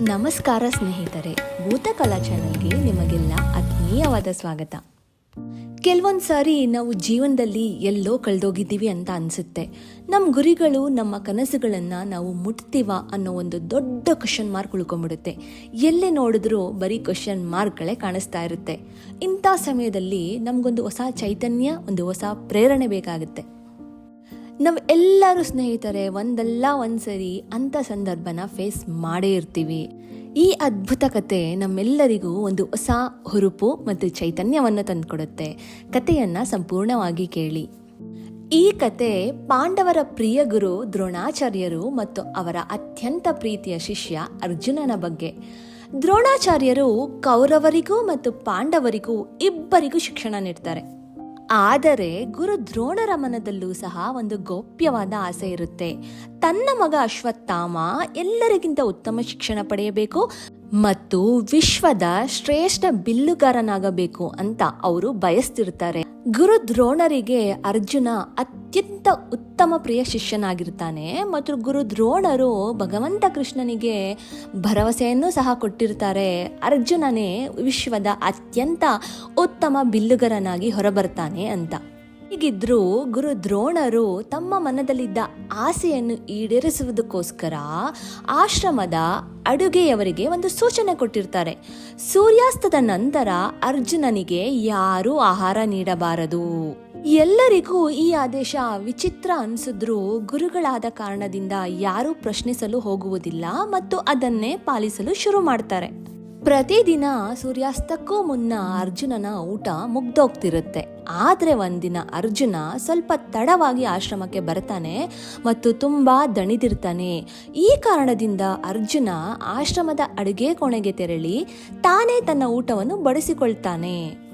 ನಮಸ್ಕಾರ ಸ್ನೇಹಿತರೆ ಭೂತಕಲಾ ಚಾನಲ್ಗೆ ನಿಮಗೆಲ್ಲ ಆತ್ಮೀಯವಾದ ಸ್ವಾಗತ. ಕೆಲವೊಂದು ಸಾರಿ ನಾವು ಜೀವನದಲ್ಲಿ ಎಲ್ಲೋ ಕಳೆದೋಗಿದ್ದೀವಿ ಅಂತ ಅನಿಸುತ್ತೆ. ನಮ್ಮ ಗುರಿಗಳು, ನಮ್ಮ ಕನಸುಗಳನ್ನು ನಾವು ಮುಟ್ತೀವ ಅನ್ನೋ ಒಂದು ದೊಡ್ಡ ಕ್ವಶನ್ ಮಾರ್ಕ್ ಉಳ್ಕೊಂಬಿಡುತ್ತೆ ಎಲ್ಲೇ ನೋಡಿದ್ರೂ ಬರೀ ಕ್ವಶನ್ ಮಾರ್ಕ್ಗಳೇ ಕಾಣಿಸ್ತಾ ಇರುತ್ತೆ. ಇಂಥ ಸಮಯದಲ್ಲಿ ನಮಗೊಂದು ಹೊಸ ಚೈತನ್ಯ, ಒಂದು ಹೊಸ ಪ್ರೇರಣೆ ಬೇಕಾಗುತ್ತೆ. ನಾವು ಎಲ್ಲರೂ ಸ್ನೇಹಿತರೆ, ಒಂದಲ್ಲ ಒಂದ್ಸರಿ ಅಂಥ ಸಂದರ್ಭನ ಫೇಸ್ ಮಾಡೇ ಇರ್ತೀವಿ. ಈ ಅದ್ಭುತ ಕತೆ ನಮ್ಮೆಲ್ಲರಿಗೂ ಒಂದು ಹೊಸ ಹುರುಪು ಮತ್ತು ಚೈತನ್ಯವನ್ನು ತಂದುಕೊಡುತ್ತೆ. ಕಥೆಯನ್ನು ಸಂಪೂರ್ಣವಾಗಿ ಕೇಳಿ. ಈ ಕತೆ ಪಾಂಡವರ ಪ್ರಿಯ ಗುರು ದ್ರೋಣಾಚಾರ್ಯರು ಮತ್ತು ಅವರ ಅತ್ಯಂತ ಪ್ರೀತಿಯ ಶಿಷ್ಯ ಅರ್ಜುನನ ಬಗ್ಗೆ. ದ್ರೋಣಾಚಾರ್ಯರು ಕೌರವರಿಗೂ ಮತ್ತು ಪಾಂಡವರಿಗೂ ಇಬ್ಬರಿಗೂ ಶಿಕ್ಷಣ ನೀಡ್ತಾರೆ. ಆದರೆ ಗುರು ದ್ರೋಣರ ಮನದಲ್ಲೂ ಸಹ ಒಂದು ಗೌಪ್ಯವಾದ ಆಸೆ ಇರುತ್ತೆ. ತನ್ನ ಮಗ ಅಶ್ವತ್ಥಾಮ ಎಲ್ಲರಿಗಿಂತ ಉತ್ತಮ ಶಿಕ್ಷಣ ಪಡೆಯಬೇಕು. ಮತ್ತು ವಿಶ್ವದ ಶ್ರೇಷ್ಠ ಬಿಲ್ಲುಗಾರನಾಗಬೇಕು ಅಂತ ಅವರು ಬಯಸ್ತಿರ್ತಾರೆ. ಗುರು ದ್ರೋಣರಿಗೆ ಅರ್ಜುನ ಅತ್ಯಂತ ಉತ್ತಮ ಪ್ರಿಯ ಶಿಷ್ಯನಾಗಿರ್ತಾನೆ ಮತ್ತು ಗುರು ದ್ರೋಣರು ಭಗವಂತ ಕೃಷ್ಣನಿಗೆ ಭರವಸೆಯನ್ನು ಸಹ ಕೊಟ್ಟಿರ್ತಾರೆ. ಅರ್ಜುನನೇ ವಿಶ್ವದ ಅತ್ಯಂತ ಉತ್ತಮ ಬಿಲ್ಲುಗರನಾಗಿ ಹೊರಬರ್ತಾನೆ ಅಂತ. ಹೀಗಿದ್ರೂ ಗುರು ದ್ರೋಣರು ತಮ್ಮ ಮನದಲ್ಲಿದ್ದ ಆಸೆಯನ್ನು ಈಡೇರಿಸುವುದಕ್ಕೋಸ್ಕರ ಆಶ್ರಮದ ಅಡುಗೆಯವರಿಗೆ ಒಂದು ಸೂಚನೆ ಕೊಟ್ಟಿರ್ತಾರೆ. ಸೂರ್ಯಾಸ್ತದ ನಂತರ ಅರ್ಜುನನಿಗೆ ಯಾರೂ ಆಹಾರ ನೀಡಬಾರದು. ಎಲ್ಲರಿಗೂ ಈ ಆದೇಶ ವಿಚಿತ್ರ ಅನಿಸಿದ್ರೂ ಗುರುಗಳಾದ ಕಾರಣದಿಂದ ಯಾರೂ ಪ್ರಶ್ನಿಸಲು ಹೋಗುವುದಿಲ್ಲ ಮತ್ತು ಅದನ್ನೇ ಪಾಲಿಸಲು ಶುರು ಮಾಡ್ತಾರೆ. ಪ್ರತಿದಿನ ಸೂರ್ಯಾಸ್ತಕ್ಕೂ ಮುನ್ನ ಅರ್ಜುನನ ಊಟ ಮುಗ್ದೋಗ್ತಿರುತ್ತೆ. ಆದರೆ ಒಂದಿನ ಅರ್ಜುನ ಸ್ವಲ್ಪ ತಡವಾಗಿ ಆಶ್ರಮಕ್ಕೆ ಬರ್ತಾನೆ ಮತ್ತು ತುಂಬಾ ದಣಿದಿರ್ತಾನೆ. ಈ ಕಾರಣದಿಂದ ಅರ್ಜುನ ಆಶ್ರಮದ ಅಡುಗೆ ಕೋಣೆಗೆ ತೆರಳಿ ತಾನೇ ತನ್ನ ಊಟವನ್ನು ಬಡಿಸಿಕೊಳ್ತಾನೆ.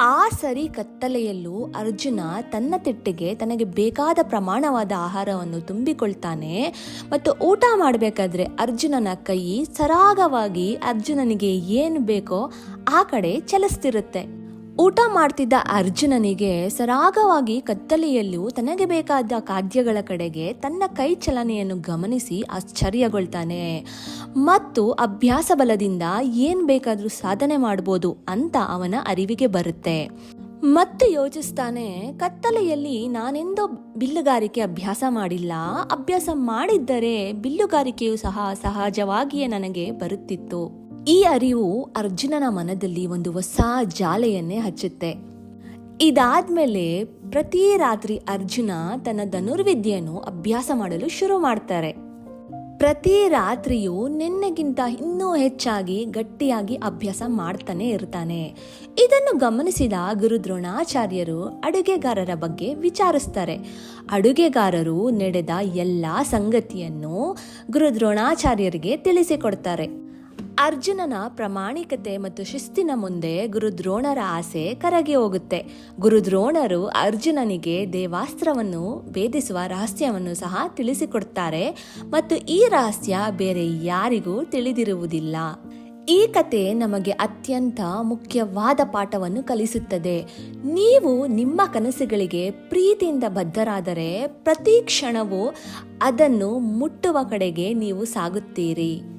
ಆ ಸರಿ ಕತ್ತಲೆಯಲ್ಲೂ ಅರ್ಜುನ ತನ್ನ ತಿಟ್ಟಿಗೆ ತನಗೆ ಬೇಕಾದ ಪ್ರಮಾಣವಾದ ಆಹಾರವನ್ನು ತುಂಬಿಕೊಳ್ತಾನೆ. ಮತ್ತು ಊಟ ಮಾಡಬೇಕಾದ್ರೆ ಅರ್ಜುನನ ಕೈ ಸರಾಗವಾಗಿ ಅರ್ಜುನನಿಗೆ ಏನು ಬೇಕೋ ಆ ಕಡೆ ಚಲಿಸ್ತಿರುತ್ತೆ. ಊಟ ಮಾಡ್ತಿದ್ದ ಅರ್ಜುನನಿಗೆ ಸರಾಗವಾಗಿ ಕತ್ತಲೆಯಲ್ಲೂ ತನಗೆ ಬೇಕಾದ ಖಾದ್ಯಗಳ ಕಡೆಗೆ ತನ್ನ ಕೈ ಚಲನೆಯನ್ನು ಗಮನಿಸಿ ಆಶ್ಚರ್ಯಗೊಳ್ತಾನೆ. ಮತ್ತು ಅಭ್ಯಾಸ ಬಲದಿಂದ ಏನ್ ಬೇಕಾದರೂ ಸಾಧನೆ ಮಾಡ್ಬೋದು ಅಂತ ಅವನ ಅರಿವಿಗೆ ಬರುತ್ತೆ. ಮತ್ತೆ ಯೋಚಿಸ್ತಾನೆ, ಕತ್ತಲೆಯಲ್ಲಿ ನಾನೆಂದೋ ಬಿಲ್ಲುಗಾರಿಕೆ ಅಭ್ಯಾಸ ಮಾಡಿಲ್ಲ. ಅಭ್ಯಾಸ ಮಾಡಿದ್ದರೆ ಬಿಲ್ಲುಗಾರಿಕೆಯು ಸಹ ಸಹಜವಾಗಿಯೇ ನನಗೆ ಬರುತ್ತಿತ್ತು. ಈ ಅರಿವು ಅರ್ಜುನನ ಮನದಲ್ಲಿ ಒಂದು ಹೊಸ ಜಾಲೆಯನ್ನೇ ಹಚ್ಚುತ್ತೆ. ಇದಾದ್ಮೇಲೆ ಪ್ರತಿ ರಾತ್ರಿ ಅರ್ಜುನ ತನ್ನ ಧನುರ್ವಿದ್ಯೆಯನ್ನು ಅಭ್ಯಾಸ ಮಾಡಲು ಶುರು ಮಾಡ್ತಾರೆ. ಪ್ರತಿ ರಾತ್ರಿಯೂ ನಿನ್ನೆಗಿಂತ ಇನ್ನೂ ಹೆಚ್ಚಾಗಿ ಗಟ್ಟಿಯಾಗಿ ಅಭ್ಯಾಸ ಮಾಡ್ತಾನೆ ಇರ್ತಾನೆ. ಇದನ್ನು ಗಮನಿಸಿದ ಗುರು ದ್ರೋಣಾಚಾರ್ಯರು ಅಡುಗೆಗಾರರ ಬಗ್ಗೆ ವಿಚಾರಿಸ್ತಾರೆ. ಅಡುಗೆಗಾರರು ನಡೆದ ಎಲ್ಲ ಸಂಗತಿಯನ್ನು ಗುರು ದ್ರೋಣಾಚಾರ್ಯರಿಗೆ ತಿಳಿಸಿಕೊಡ್ತಾರೆ. ಅರ್ಜುನನ ಪ್ರಾಮಾಣಿಕತೆ ಮತ್ತು ಶಿಸ್ತಿನ ಮುಂದೆ ಗುರುದ್ರೋಣರ ಆಸೆ ಕರಗಿ ಹೋಗುತ್ತೆ. ಗುರುದ್ರೋಣರು ಅರ್ಜುನನಿಗೆ ದೇವಾಸ್ತ್ರವನ್ನು, ಭೇದಿಸುವ ರಹಸ್ಯವನ್ನು ಸಹ ತಿಳಿಸಿಕೊಡ್ತಾರೆ ಮತ್ತು ಈ ರಹಸ್ಯ ಬೇರೆ ಯಾರಿಗೂ ತಿಳಿದಿರುವುದಿಲ್ಲ. ಈ ಕತೆ ನಮಗೆ ಅತ್ಯಂತ ಮುಖ್ಯವಾದ ಪಾಠವನ್ನು ಕಲಿಸುತ್ತದೆ. ನೀವು ನಿಮ್ಮ ಕನಸುಗಳಿಗೆ ಪ್ರೀತಿಯಿಂದ ಬದ್ಧರಾದರೆ ಪ್ರತಿ ಕ್ಷಣವೂ ಅದನ್ನು ಮುಟ್ಟುವ ಕಡೆಗೆ ನೀವು ಸಾಗುತ್ತೀರಿ.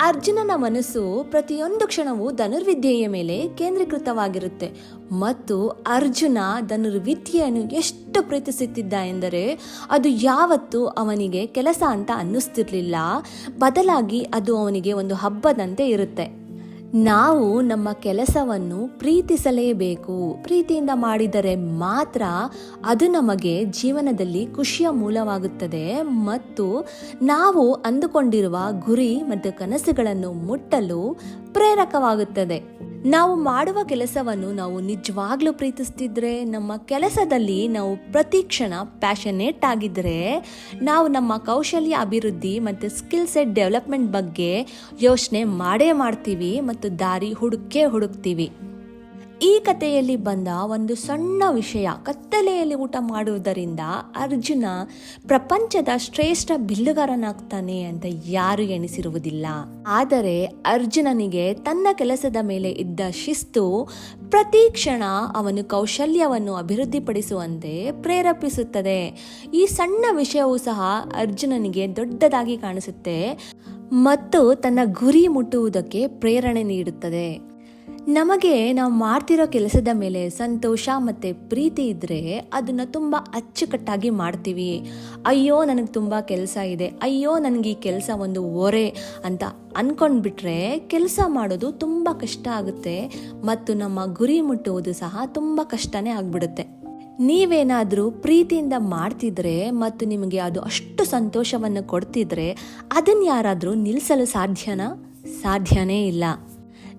ಅರ್ಜುನನ ಮನಸ್ಸು ಪ್ರತಿಯೊಂದು ಕ್ಷಣವೂ ಧನುರ್ವಿದ್ಯೆಯ ಮೇಲೆ ಕೇಂದ್ರೀಕೃತವಾಗಿರುತ್ತೆ. ಮತ್ತು ಅರ್ಜುನ ಧನುರ್ವಿದ್ಯೆಯನ್ನು ಎಷ್ಟು ಪ್ರೀತಿಸುತ್ತಿದ್ದ ಎಂದರೆ, ಅದು ಯಾವತ್ತೂ ಅವನಿಗೆ ಕೆಲಸ ಅಂತ ಅನ್ನಿಸ್ತಿರ್ಲಿಲ್ಲ. ಬದಲಾಗಿ ಅದು ಅವನಿಗೆ ಒಂದು ಹಬ್ಬದಂತೆ ಇರುತ್ತೆ. ನಾವು ನಮ್ಮ ಕೆಲಸವನ್ನು ಪ್ರೀತಿಸಲೇಬೇಕು. ಪ್ರೀತಿಯಿಂದ ಮಾಡಿದರೆ ಮಾತ್ರ ಅದು ನಮಗೆ ಜೀವನದಲ್ಲಿ ಖುಷಿಯ ಮೂಲವಾಗುತ್ತದೆ ಮತ್ತು ನಾವು ಅಂದುಕೊಂಡಿರುವ ಗುರಿ ಮತ್ತು ಕನಸುಗಳನ್ನು ಮುಟ್ಟಲು ಪ್ರೇರಕವಾಗುತ್ತದೆ. ನಾವು ಮಾಡುವ ಕೆಲಸವನ್ನು ನಾವು ನಿಜವಾಗ್ಲೂ ಪ್ರೀತಿಸ್ತಿದ್ರೆ, ನಮ್ಮ ಕೆಲಸದಲ್ಲಿ ನಾವು ಪ್ರತಿ ಕ್ಷಣ ಪ್ಯಾಷನೇಟ್ ಆಗಿದ್ರೆ, ನಾವು ನಮ್ಮ ಕೌಶಲ್ಯ ಅಭಿವೃದ್ಧಿ ಮತ್ತು ಸ್ಕಿಲ್ ಸೆಟ್ ಡೆವಲಪ್ಮೆಂಟ್ ಬಗ್ಗೆ ಯೋಚನೆ ಮಾಡೇ ಮಾಡ್ತೀವಿ ಮತ್ತು ದಾರಿ ಹುಡುಕೇ ಹುಡುಕ್ತೀವಿ. ಈ ಕಥೆಯಲ್ಲಿ ಬಂದ ಒಂದು ಸಣ್ಣ ವಿಷಯ. ಕತ್ತಲೆಯಲ್ಲಿ ಊಟ ಮಾಡುವುದರಿಂದ ಅರ್ಜುನ ಪ್ರಪಂಚದ ಶ್ರೇಷ್ಠ ಬಿಲ್ಲುಗಾರನಾಗ್ತಾನೆ ಅಂತ ಯಾರು ಎಣಿಸಿರುವುದಿಲ್ಲ. ಆದರೆ ಅರ್ಜುನನಿಗೆ ತನ್ನ ಕೆಲಸದ ಮೇಲೆ ಇದ್ದ ಶಿಸ್ತು ಪ್ರತಿ ಕ್ಷಣ ಅವನು ಕೌಶಲ್ಯವನ್ನು ಅಭಿವೃದ್ಧಿಪಡಿಸುವಂತೆ ಪ್ರೇರೇಪಿಸುತ್ತದೆ. ಈ ಸಣ್ಣ ವಿಷಯವೂ ಸಹ ಅರ್ಜುನನಿಗೆ ದೊಡ್ಡದಾಗಿ ಕಾಣಿಸುತ್ತೆ ಮತ್ತು ತನ್ನ ಗುರಿ ಮುಟ್ಟುವುದಕ್ಕೆ ಪ್ರೇರಣೆ ನೀಡುತ್ತದೆ. ನಮಗೆ ನಾವು ಮಾಡ್ತಿರೋ ಕೆಲಸದ ಮೇಲೆ ಸಂತೋಷ ಮತ್ತು ಪ್ರೀತಿ ಇದ್ದರೆ ಅದನ್ನು ತುಂಬ ಅಚ್ಚುಕಟ್ಟಾಗಿ ಮಾಡ್ತೀವಿ. ಅಯ್ಯೋ, ನನಗೆ ತುಂಬ ಕೆಲಸ ಇದೆ. ಅಯ್ಯೋ, ನನಗೆ ಈ ಕೆಲಸ ಒಂದು ಹೊರೆ ಅಂತ ಅಂದ್ಕೊಂಡ್ಬಿಟ್ರೆ ಕೆಲಸ ಮಾಡೋದು ತುಂಬ ಕಷ್ಟ ಆಗುತ್ತೆ ಮತ್ತು ನಮ್ಮ ಗುರಿ ಮುಟ್ಟುವುದು ಸಹ ತುಂಬ ಕಷ್ಟನೇ ಆಗಿಬಿಡುತ್ತೆ. ನೀವೇನಾದರೂ ಪ್ರೀತಿಯಿಂದ ಮಾಡ್ತಿದ್ರೆ ಮತ್ತು ನಿಮಗೆ ಅದು ಅಷ್ಟು ಸಂತೋಷವನ್ನು ಕೊಡ್ತಿದ್ರೆ ಅದನ್ನು ಯಾರಾದರೂ ನಿಲ್ಲಿಸಲು ಸಾಧ್ಯನಾ? ಸಾಧ್ಯನೇ ಇಲ್ಲ.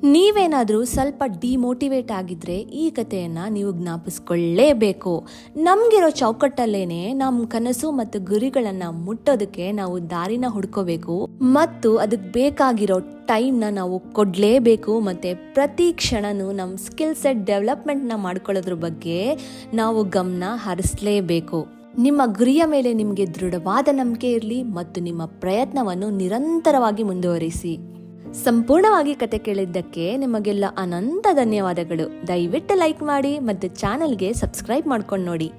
ನೀವೇನಾದರೂ ಸ್ವಲ್ಪ ಡಿಮೋಟಿವೇಟ್ ಆಗಿದ್ರೆ ಈ ಕಥೆಯನ್ನು ನೀವು ಜ್ಞಾಪಿಸ್ಕೊಳ್ಳೇಬೇಕು. ನಮಗಿರೋ ಚೌಕಟ್ಟಲ್ಲೇನೆ ನಮ್ಮ ಕನಸು ಮತ್ತು ಗುರಿಗಳನ್ನು ಮುಟ್ಟೋದಕ್ಕೆ ನಾವು ದಾರಿನ ಹುಡ್ಕೋಬೇಕು ಮತ್ತು ಅದಕ್ಕೆ ಬೇಕಾಗಿರೋ ಟೈಮ್ನ ನಾವು ಕೊಡಲೇಬೇಕು ಮತ್ತು ಪ್ರತಿ ಕ್ಷಣನೂ ನಮ್ಮ ಸ್ಕಿಲ್ ಸೆಟ್ ಡೆವಲಪ್ಮೆಂಟ್ನ ಮಾಡ್ಕೊಳ್ಳೋದ್ರ ಬಗ್ಗೆ ನಾವು ಗಮನ ಹರಿಸಲೇಬೇಕು. ನಿಮ್ಮ ಗುರಿಯ ಮೇಲೆ ನಿಮಗೆ ದೃಢವಾದ ನಂಬಿಕೆ ಇರಲಿ ಮತ್ತು ನಿಮ್ಮ ಪ್ರಯತ್ನವನ್ನು ನಿರಂತರವಾಗಿ ಮುಂದುವರಿಸಿ. ಸಂಪೂರ್ಣವಾಗಿ ಕತೆ ಕೇಳಿದ್ದಕ್ಕೆ ನಿಮಗೆಲ್ಲ ಅನಂತ ಧನ್ಯವಾದಗಳು. ದಯವಿಟ್ಟು ಲೈಕ್ ಮಾಡಿ ಮತ್ತು ಚಾನಲ್ಗೆ ಸಬ್ಸ್ಕ್ರೈಬ್ ಮಾಡ್ಕೊಂಡು ನೋಡಿ.